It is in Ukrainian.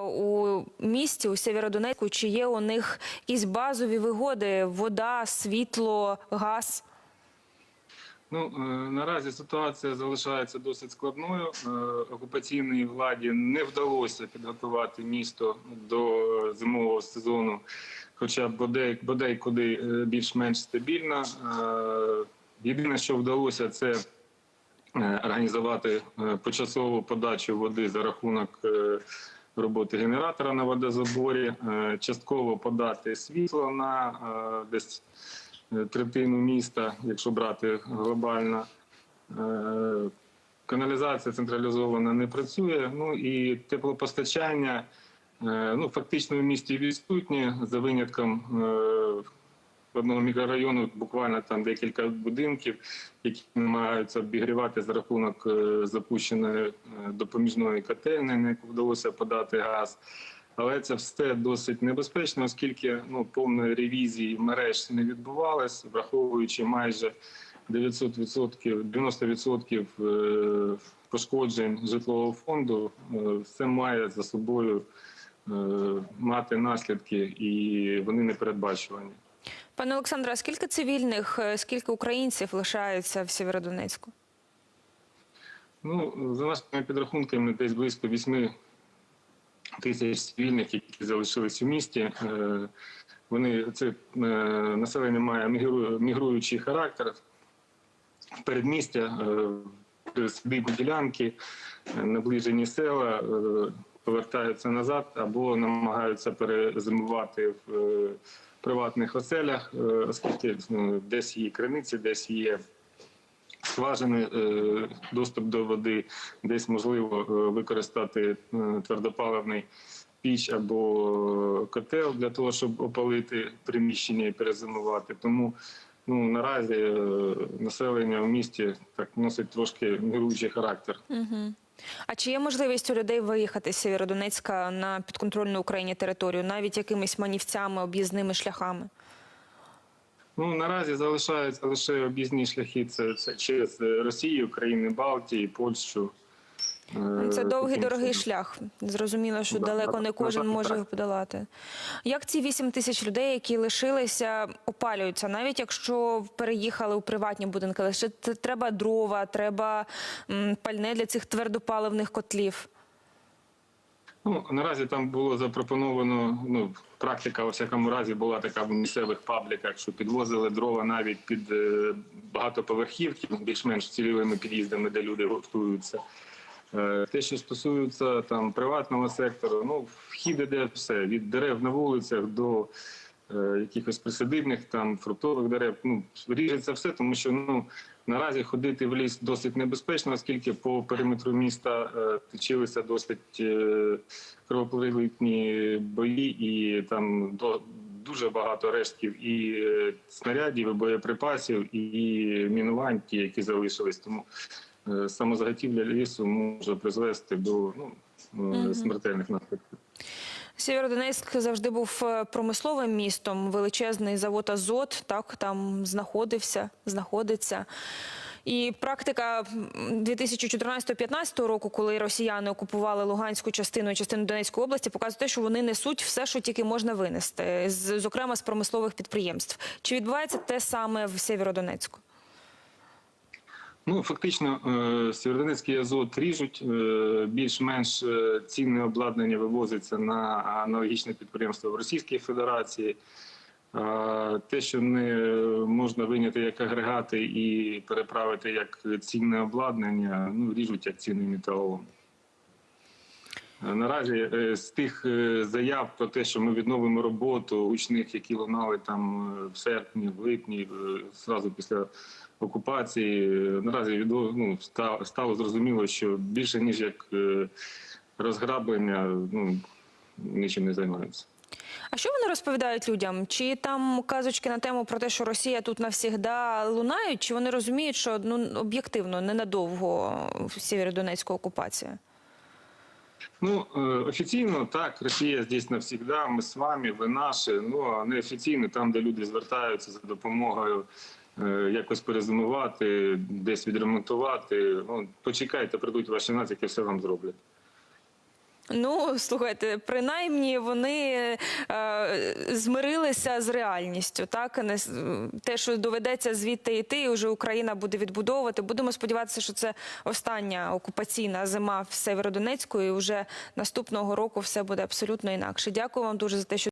У місті у Сєвєродонецьку чи є у них якісь базові вигоди: вода, світло, газ? Ну е, наразі ситуація залишається досить складною. Е, Окупаційній владі не вдалося підготувати місто до зимового сезону, хоча бодай, куди е, більш-менш стабільно. Єдине, що вдалося, це організувати почасову подачу води за рахунок роботи генератора на водозаборі, е, частково подати світло на е, десь е, третину міста, якщо брати глобально. Каналізація централізована не працює. Ну і теплопостачання ну, фактично в місті відсутнє за винятком одного мікрорайону, буквально там декілька будинків, які намагаються обігрівати за рахунок е, запущеної е, допоміжної котельні, на яку вдалося подати газ. Але це все досить небезпечно, оскільки ну, повної ревізії мереж не відбувалось, враховуючи майже 900%, 90% е, пошкоджень житлового фонду, все має за собою мати наслідки, і вони не передбачувані. Пане Олександре, а скільки цивільних, е, скільки українців лишаються в Сєвєродонецьку? Ну, за нашими підрахунками, десь близько 8 тисяч цивільних, які залишились у місті. Е, Вони це е, населення має мігруючий характер. Передмістя, е, садибні ділянки, наближені села повертаються назад або намагаються перезимувати в приватних оселях, е, оскільки ну, десь є криниці, десь є скважини, е, доступ до води, десь можливо е, використати твердопаливний піч або котел для того, щоб опалити приміщення і перезимувати. Тому ну, наразі е, населення в місті так носить трошки мируючий характер. Угу. А чи є можливість у людей виїхати з Сєвєродонецька на підконтрольну Україні територію, навіть якимись манівцями, об'їзними шляхами? Ну наразі залишаються лише об'їзні шляхи. Це, це через Росію, країни Балтії, Польщу. Е, Це довгий дорогий шлях. Зрозуміло, що Да, далеко так, не кожен так, може так. його подолати. Як ці 8 тисяч людей, які лишилися, опалюються, навіть якщо переїхали у приватні будинки, лише треба дрова, треба пальне для цих твердопаливних котлів. Ну наразі там було запропоновано. Ну практика, у всякому разі, була така в місцевих пабліках, що підвозили дрова навіть під е, багатоповерхівки, більш-менш цільовими під'їздами, де люди готуються. Е, Те, що стосується там приватного сектору, ну вхід іде все від дерев на вулицях до е, якихось присадибних там фруктових дерев. Ну ріжеться все, тому що ну наразі ходити в ліс досить небезпечно, оскільки по периметру міста е, точилися досить е, бої, і там до дуже багато рештків і е, снарядів, і боєприпасів, і мінувань, ті, які залишились. Тому самозаготівля лісу може призвести до ну, е, смертельних наслідків. Сєвєродонецьк завжди був е, промисловим містом. Величезний завод Азот так там знаходився, знаходиться. І практика м, 2014-2015 року, коли росіяни окупували Луганську частину і частину Донецької області, показує те, що вони несуть все, що тільки можна винести, зокрема з промислових підприємств. Чи відбувається те саме в Сєвєродонецьку? Ну, фактично, е, Сєвєродонецький азот ріжуть. е, Більш-менш е, цінне обладнання вивозиться на аналогічне підприємство в Російській Федерації. Те, що не можна виняти як агрегати і переправити як цінне обладнання, ну ріжуть як цінний металолом. Наразі е, з тих е, заяв про те, що ми відновимо роботу гучних, які лунали там е, в серпні, в липні, зразу після окупації, наразі відо- ну, стало зрозуміло, що більше ніж як розграблення, ну нічим не займаються. А що вони розповідають людям? Чи там казочки на тему про те, що Росія тут навсігда лунають? Чи вони розуміють, що ну об'єктивно ненадовго в Сєвєродонецьку окупація? Ну, е, офіційно так, Росія здесь навсегда, ми з вами, ви наші. Ну а неофіційно, там, де люди звертаються за допомогою е, якось перезимувати, десь відремонтувати. Ну, почекайте, прийдуть ваші нацики, все вам зроблять. Ну, слухайте, принаймні вони е, змирилися з реальністю. Так не те, що доведеться звідти йти, і вже Україна буде відбудовувати. Будемо сподіватися, що це остання окупаційна зима в Северодонецьку, і вже наступного року все буде абсолютно інакше. Дякую вам дуже за те, що.